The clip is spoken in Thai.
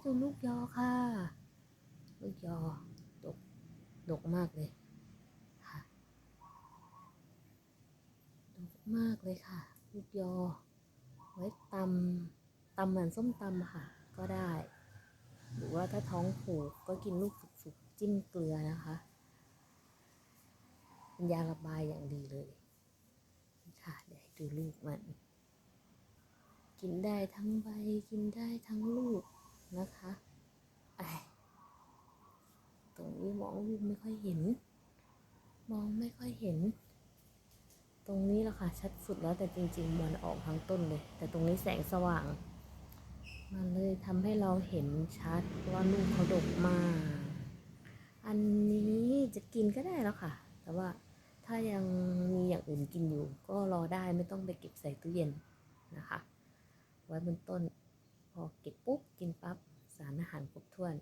นี่ให้ดูลูกยอค่ะ ลูกยอดกดกมากเลยค่ะดกมากเลยค่ะ ลูกยอ ไว้ตำตำเหมือนส้มตำค่ะ ก็ได้ หรือว่าถ้าท้องผูกก็กินลูกสุกๆจิ้มเกลือนะคะเป็นยาระบายอย่างดีเลยค่ะเดี๋ยวให้ดูลูกมัน กินได้ทั้งใบกินได้ทั้งลูกนะคะไอ ตรงนี้มองไม่ค่อยเห็น มองไม่ค่อยเห็น ตรงนี้แหละค่ะชัดสุดแล้วแต่จริงๆมันออกทั้งต้นเลย แต่ตรงนี้แสงสว่าง มันเลยทำให้เราเห็นชัดว่าลูกเขาดกมาก อันนี้จะกินก็ได้แล้วค่ะ แต่ว่าถ้ายังมีอย่างอื่นกินอยู่ ก็รอได้ไม่ต้องไปเก็บใส่ตู้เย็นนะคะ ไว้บนต้นพอเก็บปุ๊บกินปั๊บสารอาหารครบถ้วน